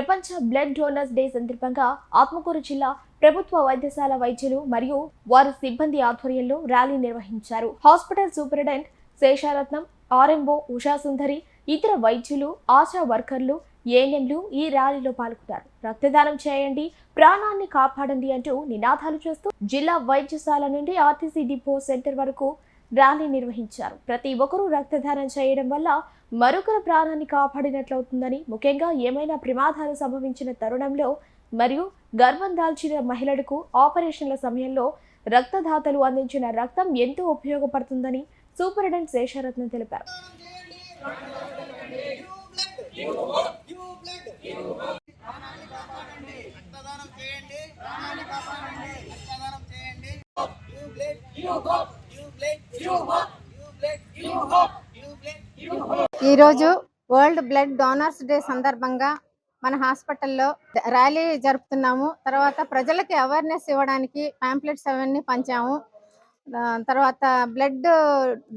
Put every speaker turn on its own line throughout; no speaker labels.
ప్రపంచ blood donors day సందర్భంగా ఆత్మకూరు జిల్లా ప్రభుత్వ వైద్యశాల వైద్యులు మరియు వారి సిబ్బంది ఆధ్వర్యంలో ర్యాలీ నిర్వహించారు. Hospital superintendent Sesharatnam RMO Ushasundari ఇతర వైద్యులు ఆశా వర్కర్లు ఏఎన్ఎంలు ఈ ర్యాలీలో పాల్గొన్నారు. రక్తదానం చేయండి ప్రాణాన్ని కాపాడండి అంటూ నినాదాలు చేస్తూ జిల్లా వైద్యశాల నుండి ఆర్టీసీ డిపో సెంటర్ వరకు ర్యాలీ నిర్వహించారు. ప్రతి ఒక్కరూ రక్తదానం చేయడం వల్ల మరొకరు ప్రాణాన్ని కాపాడినట్లవుతుందని ముఖ్యంగా ఏమైనా ప్రమాదాలు సంభవించిన తరుణంలో మరియు గర్భం దాల్చిన మహిళలకు ఆపరేషన్ల సమయంలో రక్తదాతలు అందించిన రక్తం ఎంతో ఉపయోగపడుతుందని సూపరింటెండెంట్ శేషరత్నం తెలిపారు.
రక్తదానం చేయండి.
ఈరోజు వరల్డ్ బ్లడ్ డోనర్స్ డే సందర్భంగా మన హాస్పిటల్లో ర్యాలీ జరుపుతున్నాము. తర్వాత ప్రజలకి అవేర్నెస్ ఇవ్వడానికి పాంప్లెట్స్ అవన్నీ పంచాము. తర్వాత బ్లడ్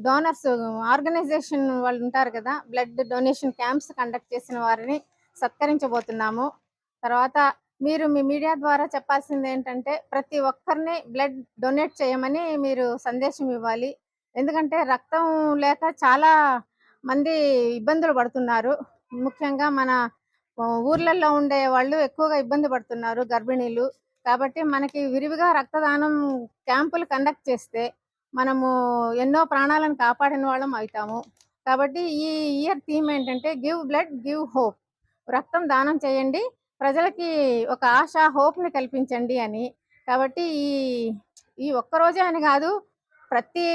డోనర్స్ ఆర్గనైజేషన్ వాళ్ళు ఉంటారు కదా బ్లడ్ డొనేషన్ క్యాంప్స్ కండక్ట్ చేసిన వారిని సత్కరించబోతున్నాము. తర్వాత మీరు మీ మీడియా ద్వారా చెప్పాల్సింది ఏంటంటే ప్రతి ఒక్కరిని బ్లడ్ డొనేట్ చేయమని మీరు సందేశం ఇవ్వాలి. ఎందుకంటే రక్తం లేక చాలా మంది ఇబ్బందులు పడుతున్నారు. ముఖ్యంగా మన ఊర్లలో ఉండే వాళ్ళు ఎక్కువగా ఇబ్బంది పడుతున్నారు గర్భిణీలు. కాబట్టి మనకి విరివిగా రక్తదానం క్యాంపులు కండక్ట్ చేస్తే మనము ఎన్నో ప్రాణాలను కాపాడిన వాళ్ళం అవుతాము. కాబట్టి ఈ ఇయర్ థీమ్ ఏంటంటే గివ్ బ్లడ్ గివ్ హోప్. రక్తం దానం చేయండి. ప్రజలకి ఒక ఆశ హోప్ని కల్పించండి అని. కాబట్టి ఈ ఈ ఒక్క రోజే అని కాదు ప్రతి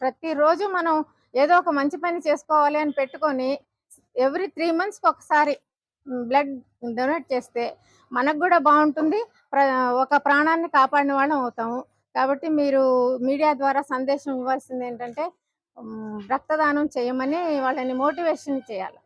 ప్రతిరోజు మనం ఏదో ఒక మంచి పని చేసుకోవాలి అని పెట్టుకొని ఎవ్రీ త్రీ మంత్స్కి ఒకసారి బ్లడ్ డొనేట్ చేస్తే మనకు కూడా బాగుంటుంది. ప్ర ఒక ప్రాణాన్ని కాపాడిన వాళ్ళం అవుతాము. కాబట్టి మీరు మీడియా ద్వారా సందేశం ఇవ్వాల్సింది ఏంటంటే రక్తదానం చేయమని వాళ్ళని మోటివేషన్ చేయాలి.